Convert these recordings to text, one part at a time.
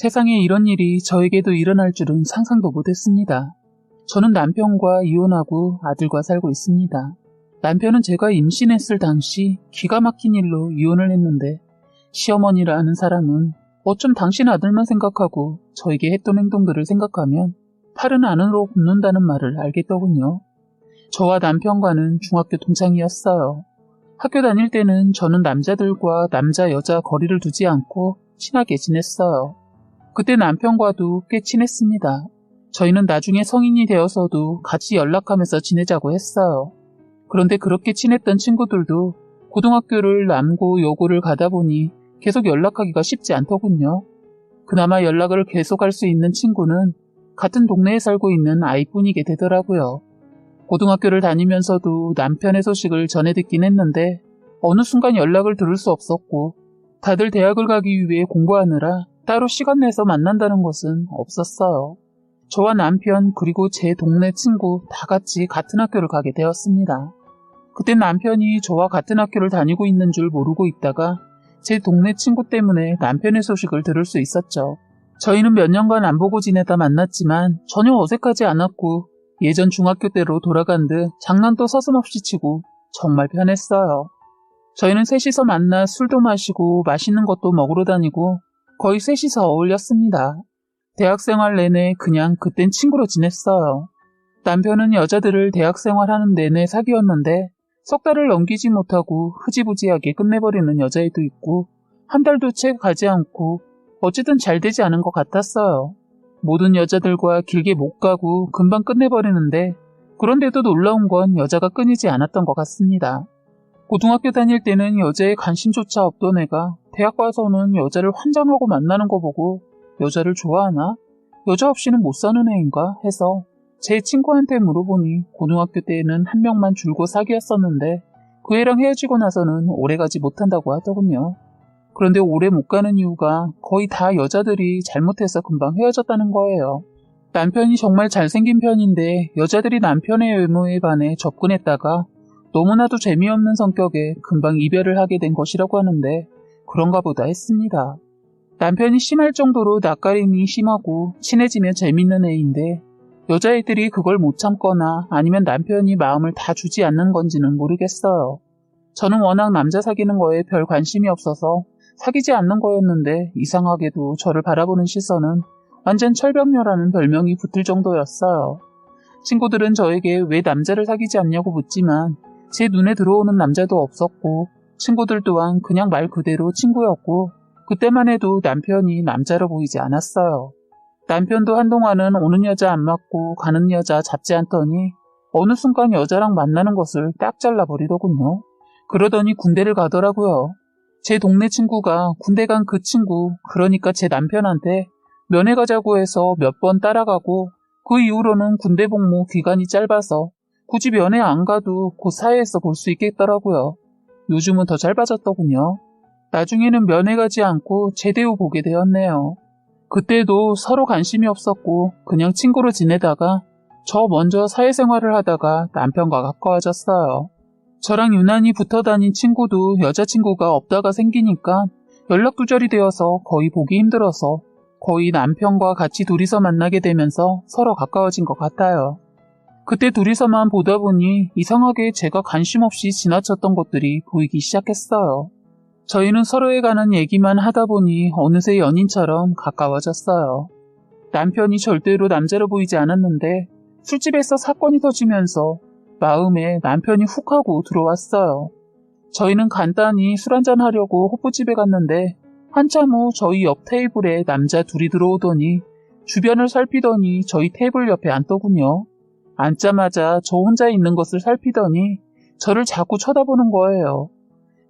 세상에 이런 일이 저에게도 일어날 줄은 상상도 못했습니다. 저는 남편과 이혼하고 아들과 살고 있습니다. 남편은 제가 임신했을 당시 기가 막힌 일로 이혼을 했는데 시어머니라는 사람은 어쩜 당신 아들만 생각하고 저에게 했던 행동들을 생각하면 팔은 안으로 굽는다는 말을 알겠더군요. 저와 남편과는 중학교 동창이었어요. 학교 다닐 때는 저는 남자들과 남자 여자 거리를 두지 않고 친하게 지냈어요. 그때 남편과도 꽤 친했습니다. 저희는 나중에 성인이 되어서도 같이 연락하면서 지내자고 했어요. 그런데 그렇게 친했던 친구들도 고등학교를 남고 여고를 가다 보니 계속 연락하기가 쉽지 않더군요. 그나마 연락을 계속할 수 있는 친구는 같은 동네에 살고 있는 아이뿐이게 되더라고요. 고등학교를 다니면서도 남편의 소식을 전해 듣긴 했는데 어느 순간 연락을 들을 수 없었고 다들 대학을 가기 위해 공부하느라 따로 시간 내서 만난다는 것은 없었어요. 저와 남편 그리고 제 동네 친구 다 같이 같은 학교를 가게 되었습니다. 그때 남편이 저와 같은 학교를 다니고 있는 줄 모르고 있다가 제 동네 친구 때문에 남편의 소식을 들을 수 있었죠. 저희는 몇 년간 안 보고 지내다 만났지만 전혀 어색하지 않았고 예전 중학교 때로 돌아간 듯 장난도 서슴없이 치고 정말 편했어요. 저희는 셋이서 만나 술도 마시고 맛있는 것도 먹으러 다니고 거의 셋이서 어울렸습니다. 대학생활 내내 그냥 그땐 친구로 지냈어요. 남편은 여자들을 대학생활 하는 내내 사귀었는데 석 달을 넘기지 못하고 흐지부지하게 끝내버리는 여자애도 있고 한 달도 채 가지 않고 어쨌든 잘 되지 않은 것 같았어요. 모든 여자들과 길게 못 가고 금방 끝내버리는데 그런데도 놀라운 건 여자가 끊이지 않았던 것 같습니다. 고등학교 다닐 때는 여자에 관심조차 없던 애가 대학 가서는 여자를 환장하고 만나는 거 보고 여자를 좋아하나? 여자 없이는 못 사는 애인가? 해서 제 친구한테 물어보니 고등학교 때에는 한 명만 줄고 사귀었었는데 그 애랑 헤어지고 나서는 오래 가지 못한다고 하더군요. 그런데 오래 못 가는 이유가 거의 다 여자들이 잘못해서 금방 헤어졌다는 거예요. 남편이 정말 잘생긴 편인데 여자들이 남편의 외모에 반해 접근했다가 너무나도 재미없는 성격에 금방 이별을 하게 된 것이라고 하는데 그런가 보다 했습니다. 남편이 심할 정도로 낯가림이 심하고 친해지면 재밌는 애인데 여자애들이 그걸 못 참거나 아니면 남편이 마음을 다 주지 않는 건지는 모르겠어요. 저는 워낙 남자 사귀는 거에 별 관심이 없어서 사귀지 않는 거였는데 이상하게도 저를 바라보는 시선은 완전 철벽녀라는 별명이 붙을 정도였어요. 친구들은 저에게 왜 남자를 사귀지 않냐고 묻지만 제 눈에 들어오는 남자도 없었고 친구들 또한 그냥 말 그대로 친구였고 그때만 해도 남편이 남자로 보이지 않았어요. 남편도 한동안은 오는 여자 안 맞고 가는 여자 잡지 않더니 어느 순간 여자랑 만나는 것을 딱 잘라버리더군요. 그러더니 군대를 가더라고요. 제 동네 친구가 군대 간 그 친구, 그러니까 제 남편한테 면회 가자고 해서 몇 번 따라가고 그 이후로는 군대 복무 기간이 짧아서 굳이 면회 안 가도 그 사회에서 볼 수 있겠더라고요. 요즘은 더 짧아졌더군요. 나중에는 면회 가지 않고 제대 후 보게 되었네요. 그때도 서로 관심이 없었고 그냥 친구로 지내다가 저 먼저 사회생활을 하다가 남편과 가까워졌어요. 저랑 유난히 붙어 다닌 친구도 여자친구가 없다가 생기니까 연락 두절이 되어서 거의 보기 힘들어서 거의 남편과 같이 둘이서 만나게 되면서 서로 가까워진 것 같아요. 그때 둘이서만 보다 보니 이상하게 제가 관심 없이 지나쳤던 것들이 보이기 시작했어요. 저희는 서로에 관한 얘기만 하다 보니 어느새 연인처럼 가까워졌어요. 남편이 절대로 남자로 보이지 않았는데 술집에서 사건이 터지면서 마음에 남편이 훅 하고 들어왔어요. 저희는 간단히 술 한잔 하려고 호프집에 갔는데 한참 후 저희 옆 테이블에 남자 둘이 들어오더니 주변을 살피더니 저희 테이블 옆에 앉더군요. 앉자마자 저 혼자 있는 것을 살피더니 저를 자꾸 쳐다보는 거예요.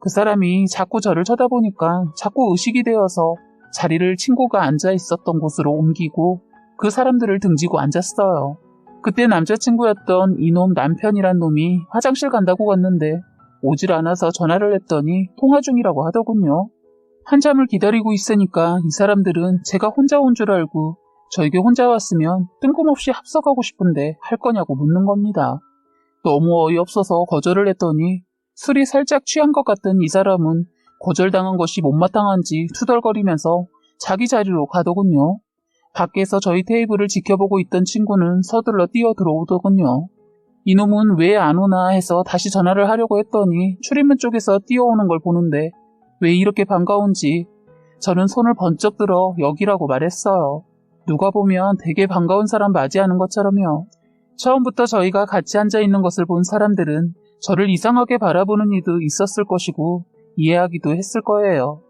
그 사람이 자꾸 저를 쳐다보니까 자꾸 의식이 되어서 자리를 친구가 앉아 있었던 곳으로 옮기고 그 사람들을 등지고 앉았어요. 그때 남자친구였던 이놈 남편이란 놈이 화장실 간다고 갔는데 오질 않아서 전화를 했더니 통화 중이라고 하더군요. 한참을 기다리고 있으니까 이 사람들은 제가 혼자 온 줄 알고 저에게 혼자 왔으면 뜬금없이 합석하고 싶은데 할 거냐고 묻는 겁니다. 너무 어이없어서 거절을 했더니 술이 살짝 취한 것 같던 이 사람은 거절당한 것이 못마땅한지 투덜거리면서 자기 자리로 가더군요. 밖에서 저희 테이블을 지켜보고 있던 친구는 서둘러 뛰어 들어오더군요. 이놈은 왜 안 오나 해서 다시 전화를 하려고 했더니 출입문 쪽에서 뛰어오는 걸 보는데 왜 이렇게 반가운지 저는 손을 번쩍 들어 여기라고 말했어요. 누가 보면 되게 반가운 사람 맞이하는 것처럼요. 처음부터 저희가 같이 앉아 있는 것을 본 사람들은 저를 이상하게 바라보는 이도 있었을 것이고 이해하기도 했을 거예요.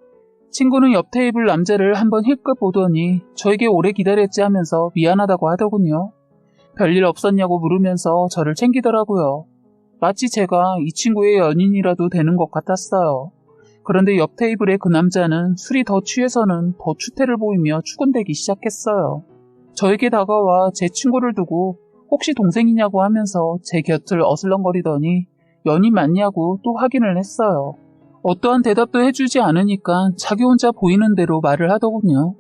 친구는 옆 테이블 남자를 한번 힐끗 보더니 저에게 오래 기다렸지 하면서 미안하다고 하더군요. 별일 없었냐고 물으면서 저를 챙기더라고요. 마치 제가 이 친구의 연인이라도 되는 것 같았어요. 그런데 옆 테이블의 그 남자는 술이 더 취해서는 더 추태를 보이며 추근대기 시작했어요. 저에게 다가와 제 친구를 두고 혹시 동생이냐고 하면서 제 곁을 어슬렁거리더니 연인 맞냐고 또 확인을 했어요. 어떠한 대답도 해주지 않으니까 자기 혼자 보이는 대로 말을 하더군요.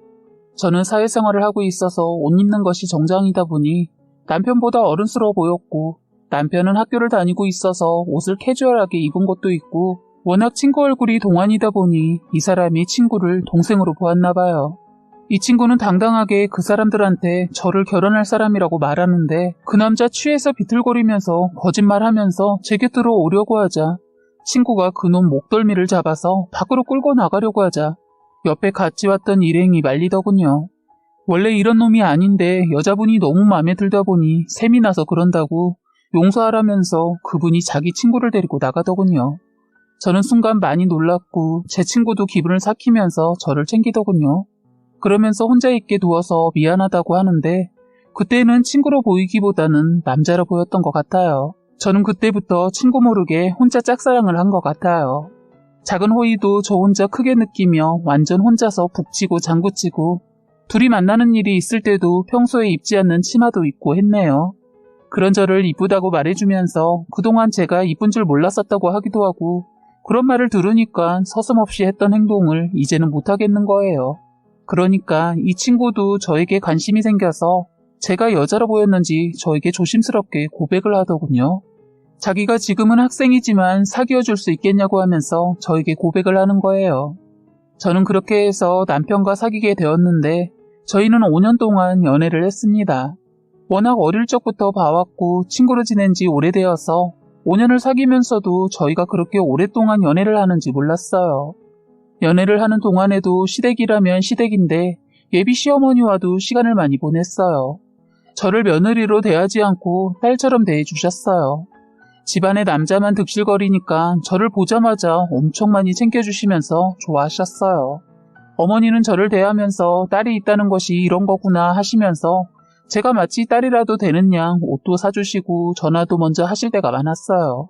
저는 사회생활을 하고 있어서 옷 입는 것이 정장이다 보니 남편보다 어른스러워 보였고 남편은 학교를 다니고 있어서 옷을 캐주얼하게 입은 것도 있고 워낙 친구 얼굴이 동안이다 보니 이 사람이 친구를 동생으로 보았나 봐요. 이 친구는 당당하게 그 사람들한테 저를 결혼할 사람이라고 말하는데 그 남자 취해서 비틀거리면서 거짓말하면서 제 곁으로 오려고 하자 친구가 그놈 목덜미를 잡아서 밖으로 끌고 나가려고 하자 옆에 같이 왔던 일행이 말리더군요. 원래 이런 놈이 아닌데 여자분이 너무 마음에 들다 보니 셈이 나서 그런다고 용서하라면서 그분이 자기 친구를 데리고 나가더군요. 저는 순간 많이 놀랐고 제 친구도 기분을 삭히면서 저를 챙기더군요. 그러면서 혼자 있게 두어서 미안하다고 하는데 그때는 친구로 보이기보다는 남자로 보였던 것 같아요. 저는 그때부터 친구 모르게 혼자 짝사랑을 한 것 같아요. 작은 호의도 저 혼자 크게 느끼며 완전 혼자서 북치고 장구치고 둘이 만나는 일이 있을 때도 평소에 입지 않는 치마도 입고 했네요. 그런 저를 이쁘다고 말해주면서 그동안 제가 이쁜 줄 몰랐었다고 하기도 하고 그런 말을 들으니까 서슴없이 했던 행동을 이제는 못하겠는 거예요. 그러니까 이 친구도 저에게 관심이 생겨서 제가 여자로 보였는지 저에게 조심스럽게 고백을 하더군요. 자기가 지금은 학생이지만 사귀어 줄 수 있겠냐고 하면서 저에게 고백을 하는 거예요. 저는 그렇게 해서 남편과 사귀게 되었는데 저희는 5년 동안 연애를 했습니다. 워낙 어릴 적부터 봐왔고 친구로 지낸 지 오래되어서 5년을 사귀면서도 저희가 그렇게 오랫동안 연애를 하는지 몰랐어요. 연애를 하는 동안에도 시댁이라면 시댁인데 예비 시어머니와도 시간을 많이 보냈어요. 저를 며느리로 대하지 않고 딸처럼 대해주셨어요. 집안에 남자만 득실거리니까 저를 보자마자 엄청 많이 챙겨주시면서 좋아하셨어요. 어머니는 저를 대하면서 딸이 있다는 것이 이런 거구나 하시면서 제가 마치 딸이라도 되는 양 옷도 사주시고 전화도 먼저 하실 때가 많았어요.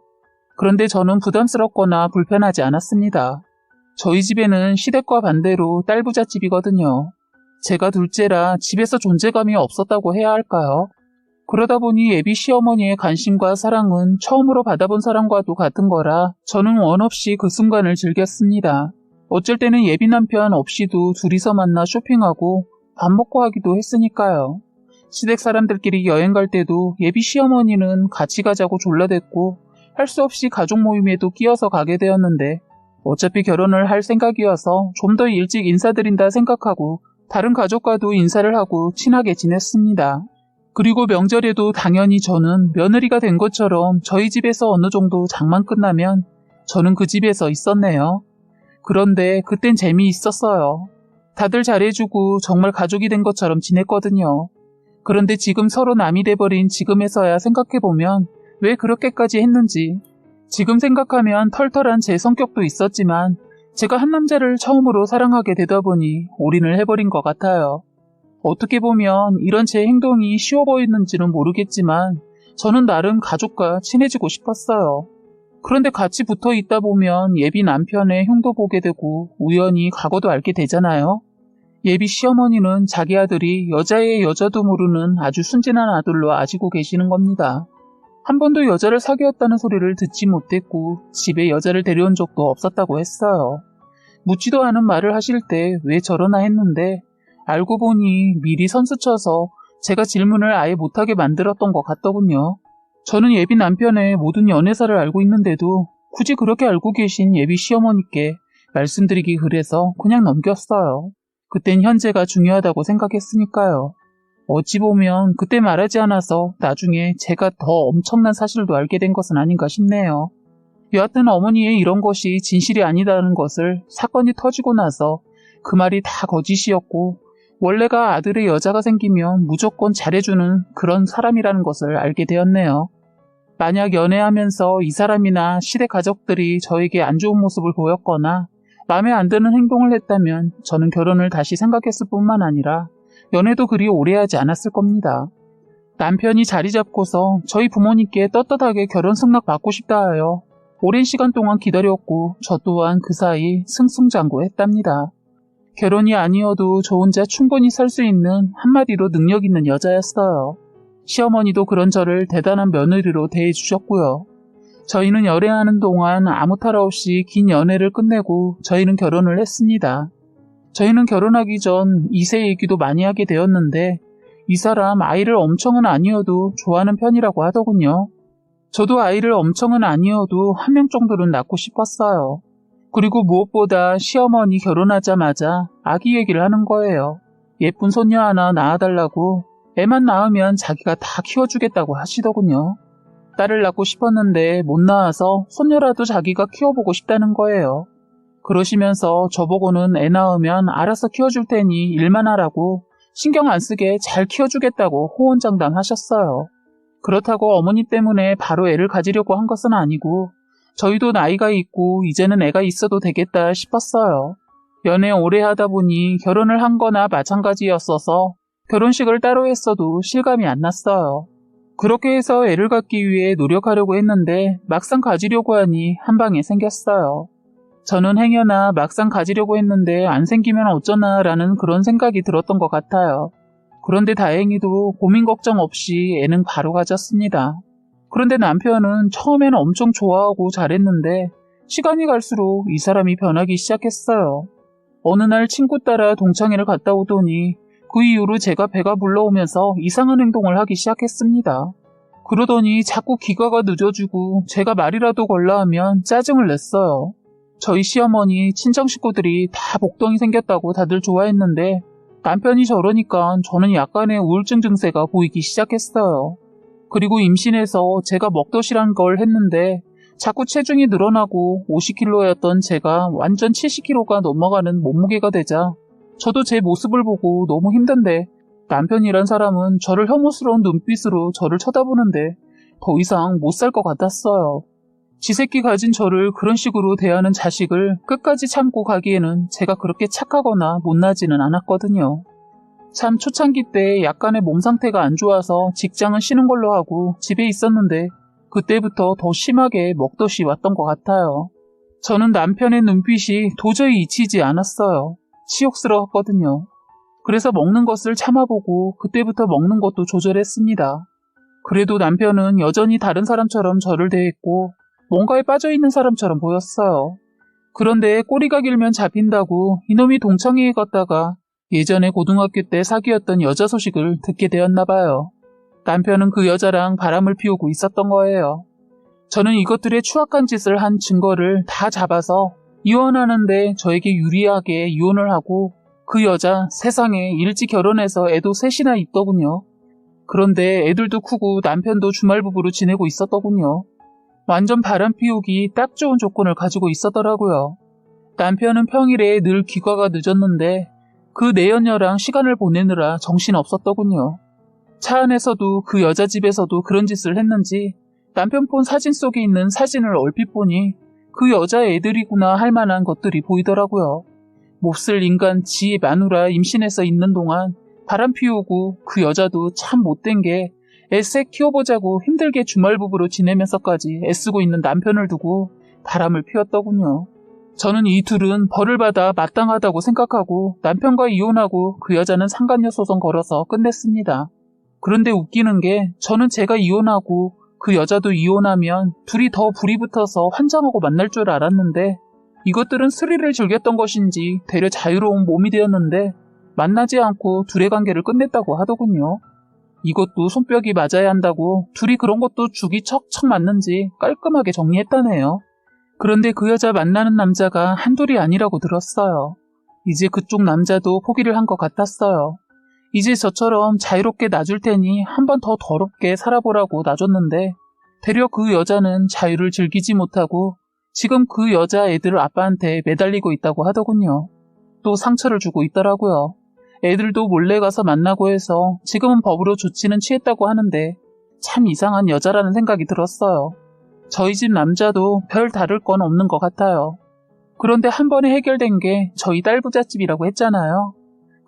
그런데 저는 부담스럽거나 불편하지 않았습니다. 저희 집에는 시댁과 반대로 딸 부잣집이거든요. 제가 둘째라 집에서 존재감이 없었다고 해야 할까요? 그러다 보니 예비 시어머니의 관심과 사랑은 처음으로 받아본 사랑과도 같은 거라 저는 원 없이 그 순간을 즐겼습니다. 어쩔 때는 예비 남편 없이도 둘이서 만나 쇼핑하고 밥 먹고 하기도 했으니까요. 시댁 사람들끼리 여행 갈 때도 예비 시어머니는 같이 가자고 졸라댔고 할 수 없이 가족 모임에도 끼어서 가게 되었는데 어차피 결혼을 할 생각이어서 좀 더 일찍 인사드린다 생각하고 다른 가족과도 인사를 하고 친하게 지냈습니다. 그리고 명절에도 당연히 저는 며느리가 된 것처럼 저희 집에서 어느 정도 장만 끝나면 저는 그 집에서 있었네요. 그런데 그땐 재미있었어요. 다들 잘해주고 정말 가족이 된 것처럼 지냈거든요. 그런데 지금 서로 남이 돼버린 지금에서야 생각해보면 왜 그렇게까지 했는지. 지금 생각하면 털털한 제 성격도 있었지만 제가 한 남자를 처음으로 사랑하게 되다 보니 올인을 해버린 것 같아요. 어떻게 보면 이런 제 행동이 쉬워 보이는지는 모르겠지만 저는 나름 가족과 친해지고 싶었어요. 그런데 같이 붙어 있다 보면 예비 남편의 흉도 보게 되고 우연히 과거도 알게 되잖아요. 예비 시어머니는 자기 아들이 여자의 여자도 모르는 아주 순진한 아들로 아시고 계시는 겁니다. 한 번도 여자를 사귀었다는 소리를 듣지 못했고 집에 여자를 데려온 적도 없었다고 했어요. 묻지도 않은 말을 하실 때 왜 저러나 했는데 알고 보니 미리 선수쳐서 제가 질문을 아예 못하게 만들었던 것 같더군요. 저는 예비 남편의 모든 연애사를 알고 있는데도 굳이 그렇게 알고 계신 예비 시어머니께 말씀드리기 그래서 그냥 넘겼어요. 그땐 현재가 중요하다고 생각했으니까요. 어찌 보면 그때 말하지 않아서 나중에 제가 더 엄청난 사실도 알게 된 것은 아닌가 싶네요. 여하튼 어머니의 이런 것이 진실이 아니다는 것을 사건이 터지고 나서 그 말이 다 거짓이었고 원래가 아들의 여자가 생기면 무조건 잘해주는 그런 사람이라는 것을 알게 되었네요. 만약 연애하면서 이 사람이나 시대 가족들이 저에게 안 좋은 모습을 보였거나 마음에 안 드는 행동을 했다면 저는 결혼을 다시 생각했을 뿐만 아니라 연애도 그리 오래 하지 않았을 겁니다. 남편이 자리 잡고서 저희 부모님께 떳떳하게 결혼 승낙 받고 싶다 하여 오랜 시간 동안 기다렸고 저 또한 그 사이 승승장구했답니다. 결혼이 아니어도 저 혼자 충분히 살 수 있는 한마디로 능력 있는 여자였어요. 시어머니도 그런 저를 대단한 며느리로 대해주셨고요. 저희는 연애하는 동안 아무 탈 없이 긴 연애를 끝내고 저희는 결혼을 했습니다. 저희는 결혼하기 전 이세 얘기도 많이 하게 되었는데 이 사람 아이를 엄청은 아니어도 좋아하는 편이라고 하더군요. 저도 아이를 엄청은 아니어도 한 명 정도는 낳고 싶었어요. 그리고 무엇보다 시어머니 결혼하자마자 아기 얘기를 하는 거예요. 예쁜 손녀 하나 낳아달라고 애만 낳으면 자기가 다 키워주겠다고 하시더군요. 딸을 낳고 싶었는데 못 낳아서 손녀라도 자기가 키워보고 싶다는 거예요. 그러시면서 저보고는 애 낳으면 알아서 키워줄 테니 일만 하라고 신경 안 쓰게 잘 키워주겠다고 호언장담 하셨어요. 그렇다고 어머니 때문에 바로 애를 가지려고 한 것은 아니고 저희도 나이가 있고 이제는 애가 있어도 되겠다 싶었어요. 연애 오래 하다 보니 결혼을 한 거나 마찬가지였어서 결혼식을 따로 했어도 실감이 안 났어요. 그렇게 해서 애를 갖기 위해 노력하려고 했는데 막상 가지려고 하니 한 방에 생겼어요. 저는 행여나 막상 가지려고 했는데 안 생기면 어쩌나 라는 그런 생각이 들었던 것 같아요. 그런데 다행히도 고민 걱정 없이 애는 바로 가졌습니다. 그런데 남편은 처음에는 엄청 좋아하고 잘했는데 시간이 갈수록 이 사람이 변하기 시작했어요. 어느 날 친구 따라 동창회를 갔다 오더니 그 이후로 제가 배가 불러오면서 이상한 행동을 하기 시작했습니다. 그러더니 자꾸 기가가 늦어지고 제가 말이라도 걸라 하면 짜증을 냈어요. 저희 시어머니, 친정 식구들이 다 복덩이 생겼다고 다들 좋아했는데 남편이 저러니까 저는 약간의 우울증 증세가 보이기 시작했어요. 그리고 임신해서 제가 먹덧이란 걸 했는데 자꾸 체중이 늘어나고 50kg였던 제가 완전 70kg가 넘어가는 몸무게가 되자 저도 제 모습을 보고 너무 힘든데 남편이란 사람은 저를 혐오스러운 눈빛으로 저를 쳐다보는데 더 이상 못 살 것 같았어요. 지새끼 가진 저를 그런 식으로 대하는 자식을 끝까지 참고 가기에는 제가 그렇게 착하거나 못나지는 않았거든요. 참 초창기 때 약간의 몸 상태가 안 좋아서 직장은 쉬는 걸로 하고 집에 있었는데 그때부터 더 심하게 먹덧이 왔던 것 같아요. 저는 남편의 눈빛이 도저히 잊히지 않았어요. 치욕스러웠거든요. 그래서 먹는 것을 참아보고 그때부터 먹는 것도 조절했습니다. 그래도 남편은 여전히 다른 사람처럼 저를 대했고 뭔가에 빠져있는 사람처럼 보였어요. 그런데 꼬리가 길면 잡힌다고 이놈이 동창회에 갔다가 예전에 고등학교 때 사귀었던 여자 소식을 듣게 되었나 봐요. 남편은 그 여자랑 바람을 피우고 있었던 거예요. 저는 이것들의 추악한 짓을 한 증거를 다 잡아서 이혼하는데 저에게 유리하게 이혼을 하고 그 여자 세상에 일찍 결혼해서 애도 셋이나 있더군요. 그런데 애들도 크고 남편도 주말부부로 지내고 있었더군요. 완전 바람 피우기 딱 좋은 조건을 가지고 있었더라고요. 남편은 평일에 늘 귀가가 늦었는데 그 내연녀랑 시간을 보내느라 정신 없었더군요. 차 안에서도 그 여자 집에서도 그런 짓을 했는지 남편 폰 사진 속에 있는 사진을 얼핏 보니 그 여자 애들이구나 할 만한 것들이 보이더라고요. 몹쓸 인간 지 마누라 임신해서 있는 동안 바람 피우고 그 여자도 참 못된 게 애새 키워보자고 힘들게 주말부부로 지내면서까지 애쓰고 있는 남편을 두고 바람을 피웠더군요. 저는 이 둘은 벌을 받아 마땅하다고 생각하고 남편과 이혼하고 그 여자는 상간녀 소송 걸어서 끝냈습니다. 그런데 웃기는 게 저는 제가 이혼하고 그 여자도 이혼하면 둘이 더 불이 붙어서 환장하고 만날 줄 알았는데 이것들은 스릴을 즐겼던 것인지 되려 자유로운 몸이 되었는데 만나지 않고 둘의 관계를 끝냈다고 하더군요. 이것도 손뼉이 맞아야 한다고 둘이 그런 것도 죽이 척척 맞는지 깔끔하게 정리했다네요. 그런데 그 여자 만나는 남자가 한둘이 아니라고 들었어요. 이제 그쪽 남자도 포기를 한 것 같았어요. 이제 저처럼 자유롭게 놔줄 테니 한 번 더 더럽게 살아보라고 놔줬는데 되려 그 여자는 자유를 즐기지 못하고 지금 그 여자 애들 아빠한테 매달리고 있다고 하더군요. 또 상처를 주고 있더라고요. 애들도 몰래 가서 만나고 해서 지금은 법으로 조치는 취했다고 하는데 참 이상한 여자라는 생각이 들었어요. 저희 집 남자도 별 다를 건 없는 것 같아요. 그런데 한 번에 해결된 게 저희 딸 부잣집이라고 했잖아요.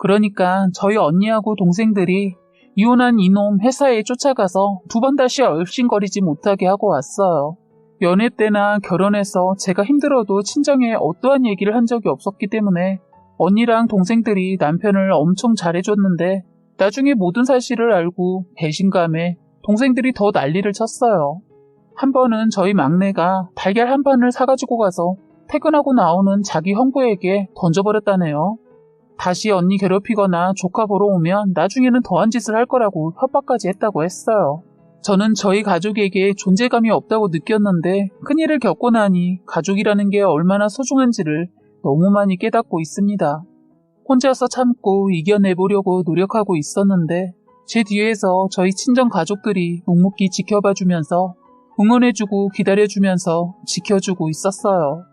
그러니까 저희 언니하고 동생들이 이혼한 이놈 회사에 쫓아가서 두 번 다시 얼씬거리지 못하게 하고 왔어요. 연애 때나 결혼해서 제가 힘들어도 친정에 어떠한 얘기를 한 적이 없었기 때문에 언니랑 동생들이 남편을 엄청 잘해줬는데 나중에 모든 사실을 알고 배신감에 동생들이 더 난리를 쳤어요. 한 번은 저희 막내가 달걀 한 판을 사가지고 가서 퇴근하고 나오는 자기 형부에게 던져버렸다네요. 다시 언니 괴롭히거나 조카 보러 오면 나중에는 더한 짓을 할 거라고 협박까지 했다고 했어요. 저는 저희 가족에게 존재감이 없다고 느꼈는데 큰일을 겪고 나니 가족이라는 게 얼마나 소중한지를 너무 많이 깨닫고 있습니다. 혼자서 참고 이겨내보려고 노력하고 있었는데 제 뒤에서 저희 친정 가족들이 묵묵히 지켜봐 주면서 응원해주고 기다려주면서 지켜주고 있었어요.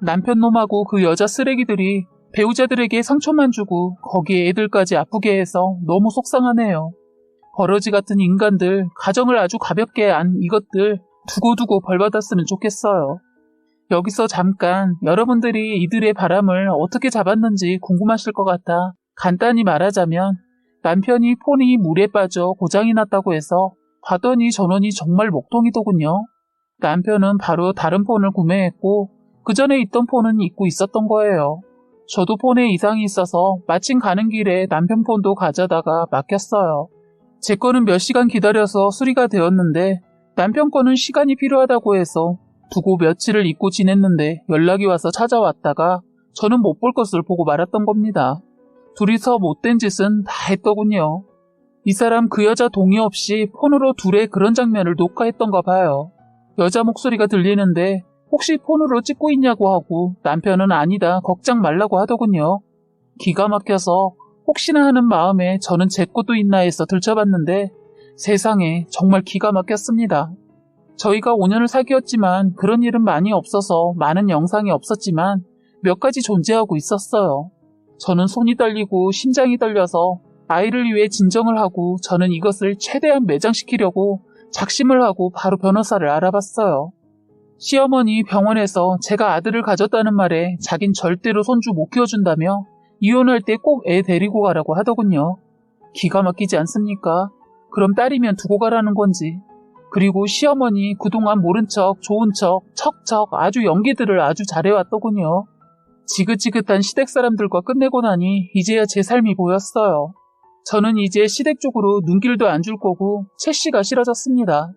남편 놈하고 그 여자 쓰레기들이 배우자들에게 상처만 주고 거기에 애들까지 아프게 해서 너무 속상하네요. 버러지 같은 인간들, 가정을 아주 가볍게 안 이것들 두고두고 벌받았으면 좋겠어요. 여기서 잠깐 여러분들이 이들의 바람을 어떻게 잡았는지 궁금하실 것 같아 간단히 말하자면 남편이 폰이 물에 빠져 고장이 났다고 해서 봤더니 전원이 정말 먹통이더군요. 남편은 바로 다른 폰을 구매했고 그 전에 있던 폰은 잊고 있었던 거예요. 저도 폰에 이상이 있어서 마침 가는 길에 남편 폰도 가져다가 맡겼어요. 제 거는 몇 시간 기다려서 수리가 되었는데 남편 거는 시간이 필요하다고 해서 두고 며칠을 잊고 지냈는데 연락이 와서 찾아왔다가 저는 못 볼 것을 보고 말았던 겁니다. 둘이서 못된 짓은 다 했더군요. 이 사람 그 여자 동의 없이 폰으로 둘의 그런 장면을 녹화했던가 봐요. 여자 목소리가 들리는데 혹시 폰으로 찍고 있냐고 하고 남편은 아니다 걱정 말라고 하더군요. 기가 막혀서 혹시나 하는 마음에 저는 제 것도 있나 해서 들춰봤는데 세상에 정말 기가 막혔습니다. 저희가 5년을 사귀었지만 그런 일은 많이 없어서 많은 영상이 없었지만 몇 가지 존재하고 있었어요. 저는 손이 떨리고 심장이 떨려서 아이를 위해 진정을 하고 저는 이것을 최대한 매장시키려고 작심을 하고 바로 변호사를 알아봤어요. 시어머니 병원에서 제가 아들을 가졌다는 말에 자긴 절대로 손주 못 키워준다며 이혼할 때 꼭 애 데리고 가라고 하더군요. 기가 막히지 않습니까? 그럼 딸이면 두고 가라는 건지. 그리고 시어머니 그동안 모른 척, 좋은 척, 척척 아주 연기들을 아주 잘해왔더군요. 지긋지긋한 시댁 사람들과 끝내고 나니 이제야 제 삶이 보였어요. 저는 이제 시댁 쪽으로 눈길도 안 줄 거고 채 씨가 싫어졌습니다.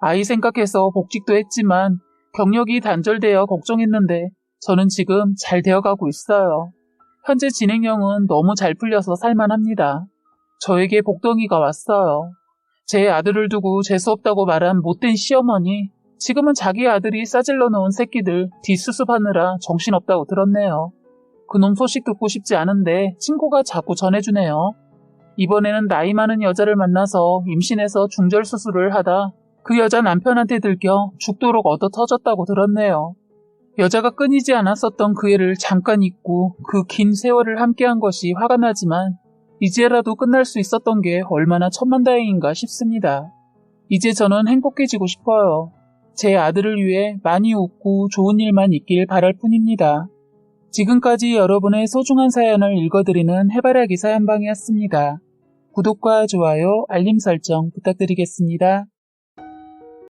아이 생각해서 복직도 했지만 경력이 단절되어 걱정했는데 저는 지금 잘 되어가고 있어요. 현재 진행형은 너무 잘 풀려서 살만합니다. 저에게 복덩이가 왔어요. 제 아들을 두고 재수없다고 말한 못된 시어머니, 지금은 자기 아들이 싸질러 놓은 새끼들 뒷수습하느라 정신없다고 들었네요. 그놈 소식 듣고 싶지 않은데 친구가 자꾸 전해주네요. 이번에는 나이 많은 여자를 만나서 임신해서 중절 수술을 하다 그 여자 남편한테 들켜 죽도록 얻어 터졌다고 들었네요. 여자가 끊이지 않았었던 그 애를 잠깐 잊고 그 긴 세월을 함께한 것이 화가 나지만 이제라도 끝날 수 있었던 게 얼마나 천만다행인가 싶습니다. 이제 저는 행복해지고 싶어요. 제 아들을 위해 많이 웃고 좋은 일만 있길 바랄 뿐입니다. 지금까지 여러분의 소중한 사연을 읽어드리는 해바라기 사연방이었습니다. 구독과 좋아요, 알림 설정 부탁드리겠습니다.